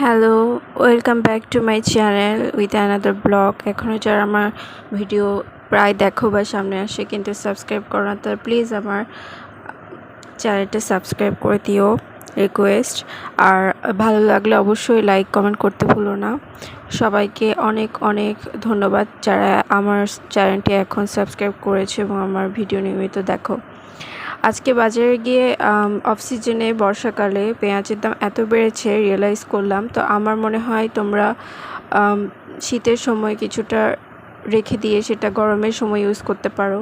Hello welcome back to my channel with another blog এখনও যারা আমার ভিডিও প্রায় দেখো বা সামনে আসে, কিন্তু সাবস্ক্রাইব করো না তার প্লিজ আমার চ্যানেলটা সাবস্ক্রাইব করে দিও রিকোয়েস্ট আর ভালো লাগলে অবশ্যই লাইক কমেন্ট করতে ভুলো না। সবাইকে অনেক অনেক ধন্যবাদ যারা আমার চ্যানেলটি এখন সাবস্ক্রাইব করেছে এবং আমার ভিডিও নিয়মিত দেখো। আজকে বাজারে গিয়ে অক্সিজেনে সিজনে বর্ষাকালে পেঁয়াজের দাম এত বেড়েছে রিয়েলাইজ করলাম। তো আমার মনে হয় তোমরা শীতের সময় কিছুটা রেখে দিয়ে সেটা গরমের সময় ইউজ করতে পারো।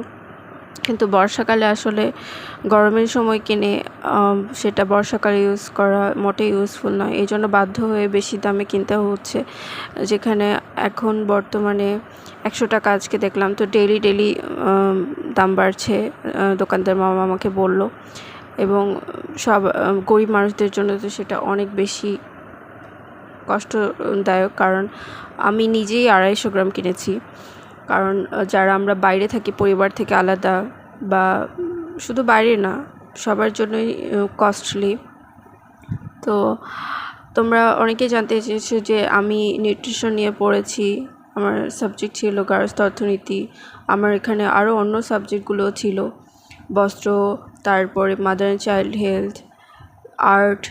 কিন্তু বর্ষাকালে আসলে গরমের সময় কিনে সেটা বর্ষাকালে ইউজ করা মোটেই ইউজফুল নয়। এই জন্য বাধ্য হয়ে বেশি দামে কিনতে হচ্ছে। যেখানে এখন বর্তমানে একশো টাকা আজকে দেখলাম, তো ডেলি ডেলি দাম বাড়ছে দোকানদার মামা আমাকে বলল। এবং সব গরিব মানুষদের জন্য তো সেটা অনেক বেশি কষ্টদায়ক, কারণ আমি নিজেই আড়াইশো গ্রাম কিনেছি। কারণ যারা আমরা বাইরে থাকি, পরিবার থেকে আলাদা বা শুধু বাইরে না, সবার জন্যই কস্টলি তো তোমরা অনেকেই জানতে চেয়েছো যে আমি নিউট্রিশন নিয়ে পড়েছি, আমার সাবজেক্ট ছিল গার্লস অর্থনীতি, আমার এখানে আরও অন্য সাবজেক্টগুলো ছিল, বস্ত্র, তারপরে mother and child health art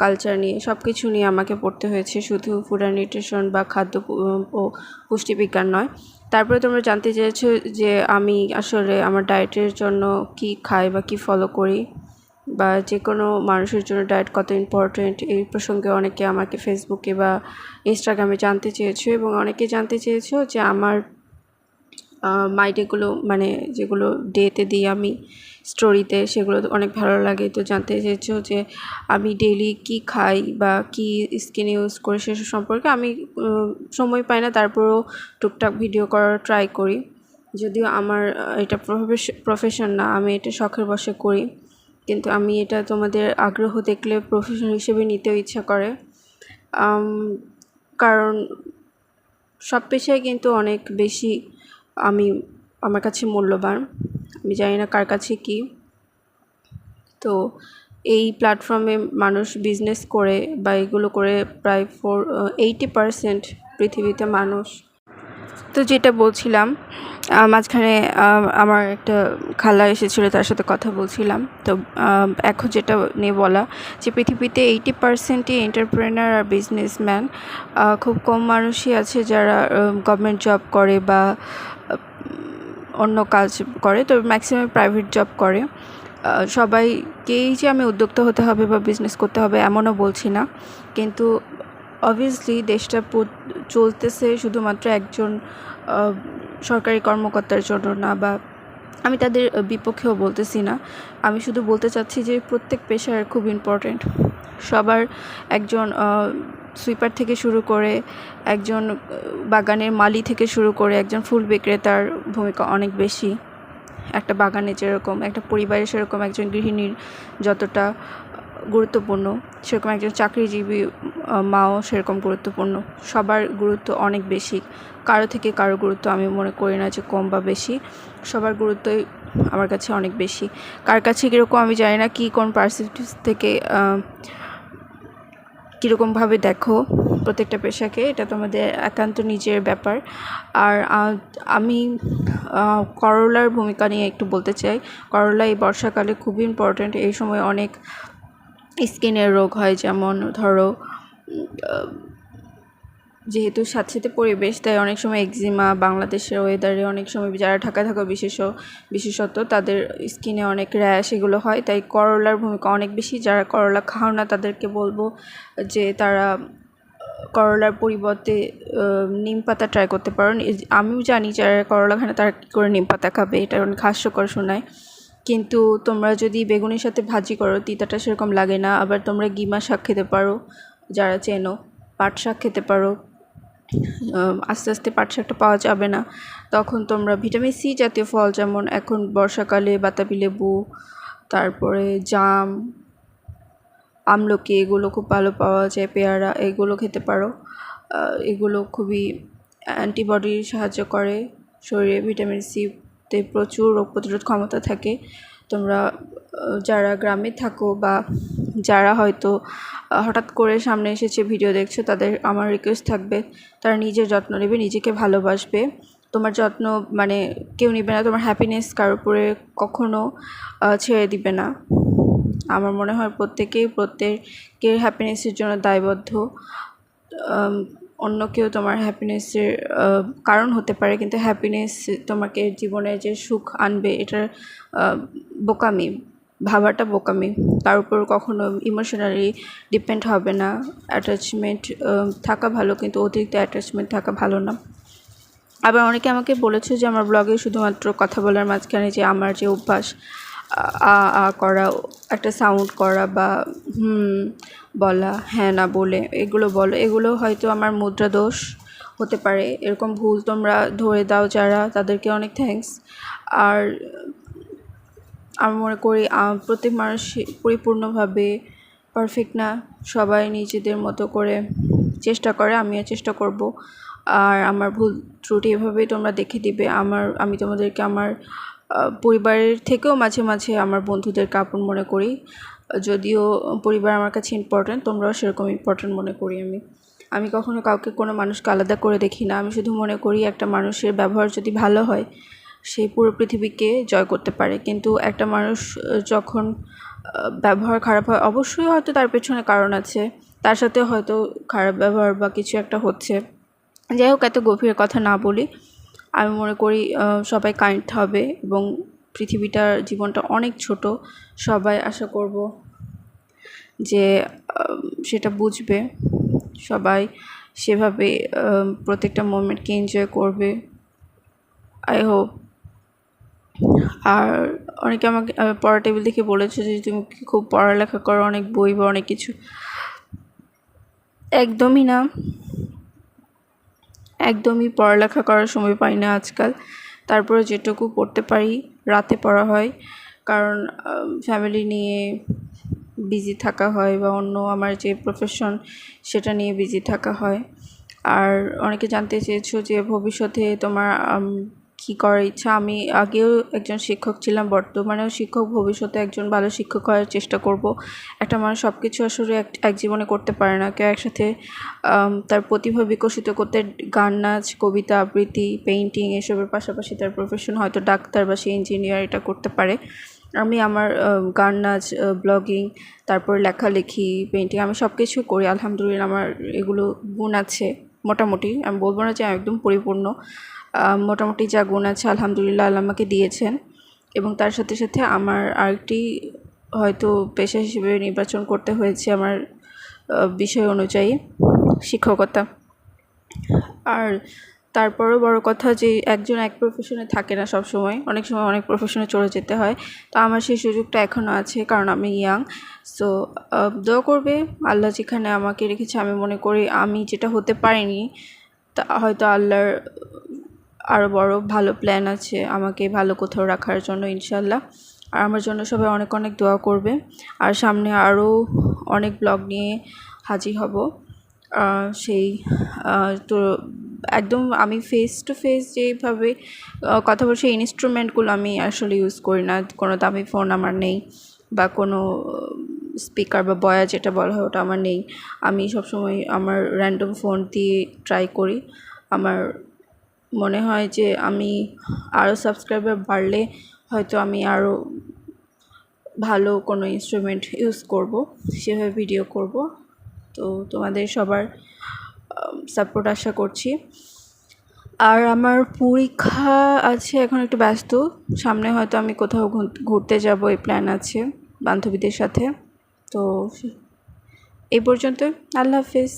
culture নিয়ে সব কিছু নিয়ে আমাকে পড়তে হয়েছে, শুধু ফুড অ্যান্ড নিউট্রিশন বা খাদ্য পুষ্টিবিজ্ঞান নয়। তারপরে তোমরা জানতে চেয়েছো যে আমি আসলে আমার ডায়েটের জন্য কি খাই বা কি ফলো করি? বা যে কোনো মানুষের জন্য ডায়েট কত ইম্পর্ট্যান্ট এই প্রসঙ্গে অনেকে আমাকে ফেসবুকে বা ইনস্টাগ্রামে জানতে চেয়েছো এবং অনেকে জানতে চেয়েছো যে আমার মাইডেগুলো মানে যেগুলো ডেতে দিই আমি স্টোরিতে সেগুলো অনেক ভালো লাগে। তো জানতে চেয়েছো যে আমি ডেইলি কী খাই বা কী স্কিন ইউজ করি সেসব সম্পর্কে আমি সময় পাই না, তারপরেও টুকটাক ভিডিও করার ট্রাই করি। যদিও আমার এটা প্রফেশন না, আমি এটা শখের বসে করি। কিন্তু আমি এটা তোমাদের আগ্রহ দেখলে প্রফেশন হিসেবে নিতেও ইচ্ছা করে। কারণ সব পেশায় কিন্তু অনেক বেশি আমি, আমার কাছে মূল্যবান। আমি জানি না কার কাছে কী। তো এই প্ল্যাটফর্মে মানুষ বিজনেস করে বা এগুলো করে প্রায় ফোর এইটি পারসেন্ট পৃথিবীতে মানুষ। তো যেটা বলছিলাম মাঝখানে আমার একটা খালা এসেছিল, তার সাথে কথা বলছিলাম। তো এখন যেটা নিয়ে বলা, যে পৃথিবীতে এইটি পার্সেন্টই এন্টারপ্রেনার আর বিজনেসম্যান খুব কম মানুষই আছে যারা গভর্নমেন্ট জব করে বা অন্য কাজ করে, তো ম্যাক্সিমাম প্রাইভেট জব করে। সবাইকেই যে আমি উদ্যোক্তা হতে হবে বা বিজনেস করতে হবে এমনও বলছি না। কিন্তু অবভিয়াসলি দেশটা চলতেছে শুধুমাত্র একজন সরকারি কর্মকর্তার জন্য না বা আমি তাদের বিপক্ষেও বলতেছি না। আমি শুধু বলতে চাচ্ছি যে প্রত্যেক পেশার খুব ইম্পর্ট্যান্ট সবার একজন সুইপার থেকে শুরু করে একজন বাগানের মালি থেকে শুরু করে একজন ফুল বিক্রেতার ভূমিকা অনেক বেশি। একটা বাগানে যেরকম, একটা পরিবারে সেরকম একজন গৃহিণীর যতটা গুরুত্বপূর্ণ, সেরকম একজন চাকরিজীবী মাও সেরকম গুরুত্বপূর্ণ। সবার গুরুত্ব অনেক বেশি। কারও থেকে কারও গুরুত্ব আমি মনে করি না যে কম বা বেশি। সবার গুরুত্বই আমার কাছে অনেক বেশি। কার কাছে কীরকম আমি জানি না কী কোন পার্সেন্টেজ থেকে কীরকমভাবে দেখো প্রত্যেকটা পেশাকে, এটা তোমাদের একান্ত নিজের ব্যাপার। আর আমি করলার ভূমিকা নিয়ে একটু বলতে চাই। করলা এই বর্ষাকালে খুবই ইম্পর্ট্যান্ট এই সময় অনেক স্কিনের রোগ হয়, যেমন ধরো যেহেতু সাথে সাথে পরিবেশ, তাই অনেক সময় একজিমা বাংলাদেশের ওয়েদারে অনেক সময় যারা ঢাকা থাকা বিশেষ বিশেষত তাদের স্কিনে অনেক র্যাশ এগুলো হয়। তাই করলার ভূমিকা অনেক বেশি। যারা করলা খাও না, তাদেরকে বলব যে তারা করলার পরিবর্তে নিম পাতা ট্রাই করতে পারো। আমিও জানি যারা করলা খায় না, তারা কী করে নিম পাতা খাবে? এটা অনেক হাস্যকর শোনায়। কিন্তু তোমরা যদি বেগুনের সাথে ভাজি করো, তিতাটা সেরকম লাগে না। আবার তোমরা গিমা শাক খেতে পারো, যারা চেনো, পাট শাক খেতে পারো। আস্তে আস্তে পাট শাকটা পাওয়া যাবে না। তখন তোমরা ভিটামিন সি জাতীয় ফল যেমন এখন বর্ষাকালে বাতাবি লেবু, তারপরে জাম, আমলকি এগুলো খুব ভালো পাওয়া যায়, পেয়ারা এগুলো খেতে পারো। এগুলো খুবই অ্যান্টিবডির সাহায্য করে। শরীরে ভিটামিন সিতে প্রচুর রোগ প্রতিরোধ ক্ষমতা থাকে। তোমরা যারা গ্রামে থাকো বা যারা হয়তো হঠাৎ করে সামনে এসেছে ভিডিও দেখছ, তাদের আমার রিকোয়েস্ট থাকবে, তারা নিজের যত্ন নেবে, নিজেকে ভালোবাসবে। তোমার যত্ন মানে কেউ নেবে না, তোমার হ্যাপিনেস কারোর উপরে কখনো ছেড়ে দিবে না। আমার মনে হয় প্রত্যেকেই, প্রত্যেকের হ্যাপিনেসের জন্য দায়বদ্ধ। অন্য কেউ তোমার হ্যাপিনেসের কারণ হতে পারে, কিন্তু হ্যাপিনেস তোমাকে জীবনে যে সুখ আনবে, এটার বোকামি, ভাবাটা বোকামি। তার উপর কখনো ইমোশনালি ডিপেন্ড হবে না। অ্যাটাচমেন্ট থাকা ভালো, কিন্তু অতিরিক্ত অ্যাটাচমেন্ট থাকা ভালো না। আবার অনেকে আমাকে বলেছে যে, আমার ব্লগে শুধুমাত্র কথা বলার মাঝখানে যে, আমার যে অভ্যাস আ আ করা, একটা সাউন্ড করা বা, হুম, বলা হ্যাঁ না, বলে, এগুলো বলো। এগুলো হয়তো আমার মুদ্রা দোষ হতে পারে। এরকম ভুল তোমরা ধরে দাও যারা, তাদেরকে অনেক থ্যাঙ্কস আর আমি মনে করি প্রত্যেক মানুষ পরিপূর্ণভাবে পারফেক্ট না। সবাই নিজেদের মতো করে চেষ্টা করে, আমিও চেষ্টা করব। আর আমার ভুল ত্রুটি এভাবেই তোমরা দেখে দিবে। আমার, আমি তোমাদেরকে আমার পরিবারের থেকেও মাঝে মাঝে আমার বন্ধুদেরকে আপন মনে করি। যদিও পরিবার আমার কাছে ইম্পর্ট্যান্ট তোমরাও সেরকম ইম্পর্ট্যান্ট মনে করি আমি। আমি কখনো কাউকে কোনো মানুষকে আলাদা করে দেখি না। আমি শুধু মনে করি একটা মানুষের ব্যবহার যদি ভালো হয়, সে পুরো পৃথিবীকে জয় করতে পারে। কিন্তু একটা মানুষ যখন ব্যবহার খারাপ হয়, অবশ্যই হয়তো তার পেছনে কারণ আছে। তার সাথে হয়তো খারাপ ব্যবহার বা কিছু একটা হচ্ছে। যাই হোক, এত গভীর কথা না বলি আমি মনে করি সবাই কাইন্ড হবে এবং পৃথিবীটার জীবনটা অনেক ছোট। সবাই আশা করব যে সেটা বুঝবে। সবাই সেভাবে প্রত্যেকটা মোমেন্টকে এনজয় করবে। আই হোপ আর অনেকে আমাকে পড়া টেবিল দেখে বলেছে যে, তুমি খুব পড়ালেখা করো? অনেক বই বা অনেক কিছু? একদমই না। একদমই পড়ালেখা করার সময় পাই না আজকাল। তারপরে যেটুকু পড়তে পারি, রাতে পড়া হয়। কারণ ফ্যামিলি নিয়ে বিজি থাকা হয় বা অন্য আমার যে প্রফেশন সেটা নিয়ে বিজি থাকা হয়। আর অনেকে জানতে চেয়েছো যে ভবিষ্যতে তোমার কী করার ইচ্ছা? আমি আগেও একজন শিক্ষক ছিলাম, বর্তমানেও শিক্ষক, ভবিষ্যতে একজন ভালো শিক্ষক হওয়ার চেষ্টা করব। একটা মানুষ সব কিছু আসলে এক এক জীবনে করতে পারে না। কেউ একসাথে তার প্রতিভা বিকশিত করতে গান, নাচ, কবিতা, আবৃত্তি পেইন্টিং এসবের পাশাপাশি তার প্রফেশন হয়তো ডাক্তার বা সে ইঞ্জিনিয়ার এটা করতে পারে। আমি আমার গান, নাচ ব্লগিং তারপর লেখালেখি পেইন্টিং আমি সব কিছু করি। আলহামদুলিল্লাহ আমার এগুলো গুণ আছে। মোটামুটি আমি বলব না যে একদম পরিপূর্ণ। মোটামুটি যা গুণ আছে, আলহামদুলিল্লাহ আল্লাহ আমাকে দিয়েছেন। এবং তার সাথে সাথে আমার আরেকটি হয়তো পেশা হিসেবে নির্বাচন করতে হয়েছে আমার বিষয় অনুযায়ী, শিক্ষকতা। আর তারপরও বড় কথা যে একজন এক প্রফেশনে থাকে না সব সময় অনেক সময় অনেক প্রফেশনে চলে যেতে হয়। তো আমার সেই সুযোগটা এখনও আছে, কারণ আমি ইয়াং সো দোয়া করবে, আল্লাহ যেখানে আমাকে রেখেছে আমি মনে করি আমি যেটা হতে পারিনি, তা হয়তো আল্লাহর আরও বড় ভালো প্ল্যান আছে আমাকে ভালো কোথাও রাখার জন্য, ইনশাল্লাহ। আর আমার জন্য সবাই অনেক অনেক দোয়া করবে। আর সামনে আরও অনেক ব্লগ নিয়ে হাজির হব। সেই তো একদম আমি ফেস টু ফেস যেভাবে কথা বলছি ইনস্ট্রুমেন্টগুলো আমি আসলে ইউজ করি না। কোনো দামি ফোন আমার নেই বা কোনো স্পিকার বা বয়া যেটা বলা হয় ওটা আমার নেই। আমি সবসময় আমার র্যান্ডম ফোন দিয়ে ট্রাই করি। আমার মনে হয় যে আমি আরও সাবস্ক্রাইবার বাড়লে হয়তো আমি আরও ভালো কোনো ইনস্ট্রুমেন্ট ইউজ করব, সেভাবে ভিডিও করব। তো তোমাদের সবার সাপোর্ট আশা করছি। আর আমার পরীক্ষা আছে, এখন একটু ব্যস্ত। সামনে হয়তো আমি কোথাও ঘুরতে যাব, এই প্ল্যান আছে বান্ধবীদের সাথে। তো এই পর্যন্ত আল্লাহ হাফিজ।